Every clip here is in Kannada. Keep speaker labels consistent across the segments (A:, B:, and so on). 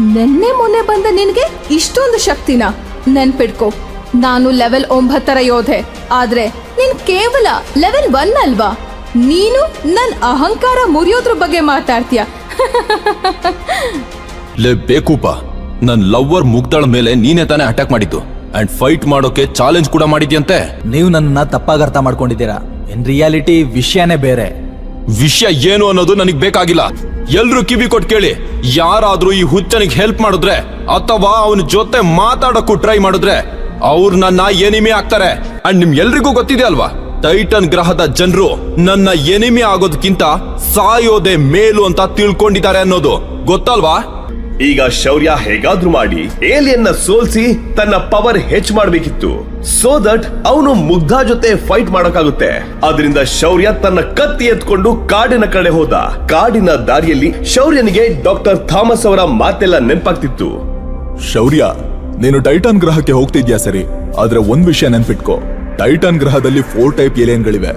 A: ನೆನ್ನೆ ಮೊನ್ನೆ ಬಂದ ನಿನಗೆ ಇಷ್ಟೊಂದು ಶಕ್ತಿನ. ನೆನ್ಪಿಡ್ಕೊ. ನಾನು ಲೆವೆಲ್ ಒಂಬತ್ತರ ಯೋಧೆ. ಆದ್ರೆ ನೀನ್ ಕೇವಲ ಲೆವೆಲ್ ಒನ್ ಅಲ್ವಾ? ನೀನು ನನ್ನ ಅಹಂಕಾರ ಮುರಿಯೋದ್ರ ಬಗ್ಗೆ ಮಾತಾಡ್ತೀಯ.
B: ಲೇ ಬೇಕೂಪ. ನನ್ ಲವ್ವರ್ ಮುಗ್ದಳ ಮೇಲೆ ನೀನೇ ತಾನೇ ಅಟ್ಯಾಕ್ ಮಾಡಿದ್ದು. ಅಂಡ್ ಫೈಟ್ ಮಾಡೋಕೆ ಚಾಲೆಂಜ್ ಕೂಡ ಮಾಡಿದ್ಯಂತೆ.
C: ನೀವು ನನ್ನನ್ನ ತಪ್ಪಾಗಿ ಅರ್ಥ ಮಾಡ್ಕೊಂಡಿದ್ದೀರಾ. ಇನ್ ರಿಯಾಲಿಟಿ ವಿಷಯನೇ ಬೇರೆ.
B: ವಿಷಯ ಏನು ಅನ್ನೋದು ನನಗ್ ಬೇಕಾಗಿಲ್ಲ. ಎಲ್ರು ಕಿವಿ ಕೊಟ್ಟು ಕೇಳಿ. ಯಾರಾದ್ರೂ ಈ ಹುಚ್ಚನಿಗೆ ಹೆಲ್ಪ್ ಮಾಡಿದ್ರೆ ಅಥವಾ ಅವನ ಜೊತೆ ಮಾತಾಡಕ್ಕೂ ಟ್ರೈ ಮಾಡಿದ್ರೆ ಅವ್ರು ನನ್ನ ಎನಿಮಿ ಆಗ್ತಾರೆ. ಅಂಡ್ ನಿಮ್ ಎಲ್ರಿಗೂ ಗೊತ್ತಿದೆ ಅಲ್ವಾ? ಟೈಟನ್ ಗ್ರಹದ ಜನರು ನನ್ನ ಎನಿಮಿ ಆಗೋದಕ್ಕಿಂತ ಸಾಯೋದೆ ಮೇಲು ಅಂತ ತಿಳ್ಕೊಂಡಿದ್ದಾರೆ ಅನ್ನೋದು. ಗೊತ್ತಲ್ವಾ?
D: ಈಗ ಶೌರ್ಯ ಹೇಗಾದ್ರೂ ಮಾಡಿ ಏಲಿಯನ್ನ ಸೋಲ್ಸಿ ತನ್ನ ಪವರ್ ಹೆಚ್ ಮಾಡಬೇಕಿತ್ತು. ಸೋ ದಟ್ ಅವನು ಮುಗ್ಧ ಜೊತೆ ಫೈಟ್ ಮಾಡೋಕಾಗುತ್ತೆ ಅದರಿಂದ ಶೌರ್ಯ ತನ್ನ ಕತ್ತಿ ಎತ್ಕೊಂಡು ಕಾಡಿನ ಕಡೆ ಹೋದ. ಕಾಡಿನ ದಾರಿಯಲ್ಲಿ ಶೌರ್ಯನಿಗೆ ಡಾಕ್ಟರ್ ಥಾಮಸ್ ಅವರ ಮಾತೆಲ್ಲ ನೆನಪಾಗ್ತಿತ್ತು.
E: ಶೌರ್ಯ, ನೀನು ಟೈಟಾನ್ ಗ್ರಹಕ್ಕೆ ಹೋಗ್ತಿದ್ಯಾ ಸರಿ? ಆದ್ರೆ ಒಂದ್ ವಿಷಯ ನೆನ್ಪಿಟ್ಕೋ. ಟೈಟಾನ್ ಗ್ರಹದಲ್ಲಿ ಫೋರ್ ಟೈಪ್ ಏಲಿಯನ್ಗಳಿವೆ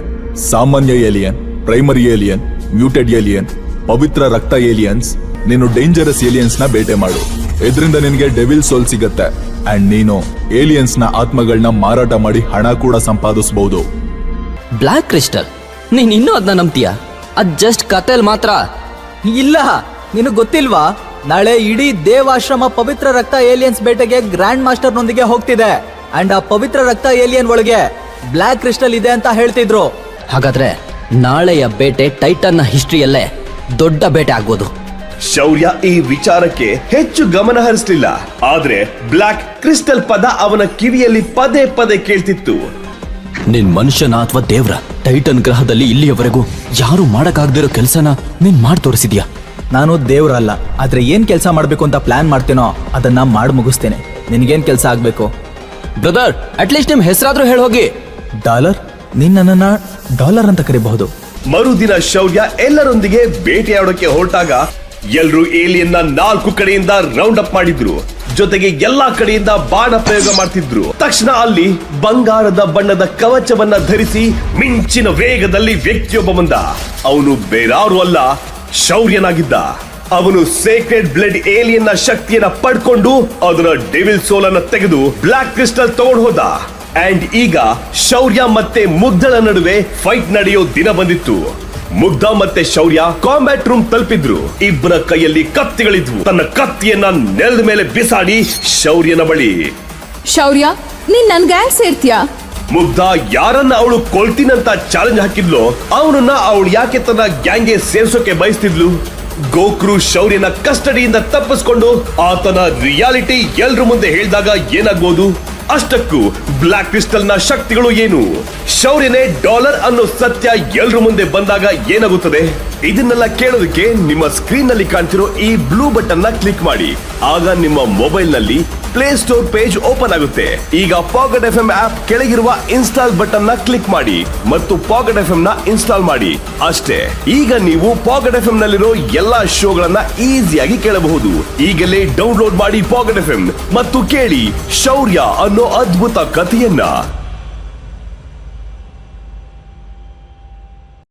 E: ಸಾಮಾನ್ಯ alien primary alien muted alien ಪವಿತ್ರ ರಕ್ತ ಏಲಿಯನ್ಸ್ ನೀನು ಡೇಂಜರಸ್ ಏಲಿಯನ್ಸ್ನ ಬೇಟೆ ಮಾಡು. ಇದರಿಂದ ನಿನಗೆ ಡೆವಿಲ್ ಸೋಲ್ ಸಿಗತ್ತೆ. ಅಂಡ್ ನೀನು ಏಲಿಯನ್ಸ್ನ ಆತ್ಮಗಳನ್ನ ಮಾರಾಟ ಮಾಡಿ ಹಣ ಕೂಡ ಸಂಪಾದಿಸಬಹುದು
F: ಬ್ಲ್ಯಾಕ್ ಕ್ರಿಸ್ಟಲ್ ನೀನ್ ಇನ್ನೂ ಅದನ್ನ ನಂಬ್ತೀಯ? ಅದ್ ಜಸ್ಟ್ ಕತೆಲ್ ಮಾತ್ರ.
C: ಇಲ್ಲ, ನಿನಗ್ ಗೊತ್ತಿಲ್ವಾ? ನಾಳೆ ಇಡೀ ದೇವಾಶ್ರಮ ಪವಿತ್ರ ರಕ್ತ ಏಲಿಯನ್ಸ್ ಬೇಟೆಗೆ ಗ್ರ್ಯಾಂಡ್ ಮಾಸ್ಟರ್ನೊಂದಿಗೆ ಹೋಗ್ತಿದೆ. ಅಂಡ್ ಆ ಪವಿತ್ರ ರಕ್ತ ಏಲಿಯನ್ ಒಳಗೆ ಬ್ಲ್ಯಾಕ್ ಕ್ರಿಸ್ಟಲ್ ಇದೆ ಅಂತ ಹೇಳ್ತಿದ್ರು.
F: ಹಾಗಾದ್ರೆ ನಾಳೆಯ ಬೇಟೆ ಟೈಟನ್ನ ಹಿಸ್ಟ್ರಿಯಲ್ಲೇ ದೊಡ್ಡ ಬೇಟೆ ಆಗ್ಬೋದು.
D: ಶೌರ್ಯ ಈ ವಿಚಾರಕ್ಕೆ ಹೆಚ್ಚು ಗಮನ ಹರಿಸಲಿಲ್ಲ. ಆದ್ರೆ ಬ್ಲಾಕ್ ಕ್ರಿಸ್ಟಲ್ ಪದ ಅವನ ಕಿವಿಯಲ್ಲಿ ಪದೇ ಪದೇ ಕೇಳ್ತಿತ್ತು.
B: ನಿನ್ ಮನುಷ್ಯನ ಅಥವಾ ದೇವ್ರ ಟೈಟನ್ ಗ್ರಹದಲ್ಲಿ ಇಲ್ಲಿಯವರೆಗೂ ಯಾರು ಮಾಡಕ್ಕಾಗ್ದಿರೋ ಕೆಲ್ಸನ ನೀನ್ ಮಾಡಿ ತೋರಿಸಿದ್ಯಾ?
C: ನಾನು ದೇವ್ರಲ್ಲ ಆದ್ರೆ ಏನ್ ಕೆಲಸ ಮಾಡ್ಬೇಕು ಅಂತ ಪ್ಲಾನ್ ಮಾಡ್ತೇನೋ ಅದನ್ನ ಮಾಡ್ ಮುಗಿಸ್ತೇನೆ. ನಿನ್ಗೇನ್ ಕೆಲಸ ಆಗ್ಬೇಕು?
F: ಬ್ರದರ್ ಅಟ್ಲೀಸ್ಟ್ ನಿಮ್ ಹೆಸರಾದ್ರೂ ಹೇಳಿ ಹೋಗಿ.
C: ಡಾಲರ್? ನೀನ್ ನನ್ನನ್ನ ಡಾಲರ್ ಅಂತ ಕರಿಬಹುದು.
D: ಮರುದಿನ ಶೌರ್ಯ ಎಲ್ಲರೊಂದಿಗೆ ಬೇಟೆಯಾಡೋಕೆ ಹೊರಟಾಗ ಎಲ್ರು ಏಲಿಯನ್ನ ನಾಲ್ಕು ಕಡೆಯಿಂದ ರೌಂಡ್ ಅಪ್ ಮಾಡಿದ್ರು. ಜೊತೆಗೆ ಎಲ್ಲಾ ಕಡೆಯಿಂದ ಬಾಣ ಪ್ರಯೋಗ ಮಾಡ್ತಿದ್ರು. ತಕ್ಷಣ ಅಲ್ಲಿ ಬಂಗಾರದ ಬಣ್ಣದ ಕವಚವನ್ನ ಧರಿಸಿ ಮಿಂಚಿನ ವೇಗದಲ್ಲಿ ವ್ಯಕ್ತಿಯೊಬ್ಬ ಬಂದ. ಅವನು ಬೇರಾರು ಅಲ್ಲ, ಶೌರ್ಯನಾಗಿದ್ದ. ಅವನು ಸೇಕ್ರೆಡ್ ಬ್ಲಡ್ ಏಲಿಯನ್ನ ಶಕ್ತಿಯನ್ನ ಪಡ್ಕೊಂಡು ಅದರ ಡೆವಿಲ್ ಸೋಲ್ ಅನ್ನ ತೆಗೆದು ಬ್ಲಾಕ್ ಕ್ರಿಸ್ಟಲ್ ತಗೊಂಡು ಹೋದ. ಅಂಡ್ ಈಗ ಶೌರ್ಯ ಮತ್ತೆ ಮುದ್ದಳ ನಡುವೆ ಫೈಟ್ ನಡೆಯೋ ದಿನ ಬಂದಿತ್ತು. ಮುಗ್ಧ ಮತ್ತೆ ಶೌರ್ಯ ಕಾಂಬ್ಯಾಟ್ ರೂಮ್ ತಲುಪಿದ್ರು. ಇಬ್ಬರ ಕೈಯಲ್ಲಿ ಕತ್ತಿಗಳಿದ್ವು. ತನ್ನ ಕತ್ತಿಯನ್ನ ನೆಲದ ಮೇಲೆ ಬಿಸಾಡಿ ಶೌರ್ಯನ ಬಳಿ.
A: ಶೌರ್ಯ ನೀನ್ ನನ್ ಗ್ಯಾಂಗ್ ಸೇರ್ತೀಯಾ?
D: ಮುಗ್ಧ ಯಾರನ್ನ ಅವಳು ಕೊಳ್ತೀನಂತ ಚಾಲೆಂಜ್ ಹಾಕಿದ್ಲೋ ಅವನನ್ನ ಅವಳು ಯಾಕೆ ತನ್ನ ಗ್ಯಾಂಗ್ಗೆ ಸೇರ್ಸೋಕೆ ಬಯಸ್ತಿದ್ಲು? ಗೋಕ್ರು ಶೌರ್ಯನ ಕಸ್ಟಡಿಯಿಂದ ತಪ್ಪಿಸ್ಕೊಂಡು ಆತನ ರಿಯಾಲಿಟಿ ಎಲ್ರ ಮುಂದೆ ಹೇಳಿದಾಗ ಏನಾಗ್ಬೋದು? ಅಷ್ಟಕ್ಕೂ ಬ್ಲಾಕ್ ಕ್ರಿಸ್ಟಲ್ನ ಶಕ್ತಿಗಳು ಏನು? ಶೌರ್ಯನೇ ಡಾಲರ್ ಅನ್ನೋ ಸತ್ಯ ಎಲ್ರ ಮುಂದೆ ಬಂದಾಗ ಏನಾಗುತ್ತದೆ? ಇದನ್ನೆಲ್ಲ ಕೇಳೋದಕ್ಕೆ ನಿಮ್ಮ ಸ್ಕ್ರೀನ್ನಲ್ಲಿ ಕಾಣ್ತಿರೋ ಈ ಬ್ಲೂ ಬಟನ್ನ ಕ್ಲಿಕ್ ಮಾಡಿ. ಆಗ ನಿಮ್ಮ ಮೊಬೈಲ್ನಲ್ಲಿ ಪ್ಲೇ ಸ್ಟೋರ್ ಪೇಜ್ ಓಪನ್ ಆಗುತ್ತೆ. ಈಗ ಪಾಕೆಟ್ ಎಫ್ ಎಂ ಆಪ್ ಕೆಳಗಿರುವ ಇನ್ಸ್ಟಾಲ್ ಬಟನ್ನ ಕ್ಲಿಕ್ ಮಾಡಿ ಮತ್ತು ಪಾಕೆಟ್ ಎಫ್ ಎಂ ನ ಇನ್ಸ್ಟಾಲ್ ಮಾಡಿ. ಅಷ್ಟೇ. ಈಗ ನೀವು ಪಾಕೆಟ್ ಎಫ್ ಎಂ ನಲ್ಲಿರೋ ಎಲ್ಲಾ ಶೋಗಳನ್ನ ಈಸಿಯಾಗಿ ಕೇಳಬಹುದು. ಈಗಲೇ ಡೌನ್ಲೋಡ್ ಮಾಡಿ ಪಾಕೆಟ್ ಎಫ್ ಎಂ ಮತ್ತು ಕೇಳಿ ಶೌರ್ಯ ಅನ್ನೋ ಅದ್ಭುತ ಕಥೆಯನ್ನ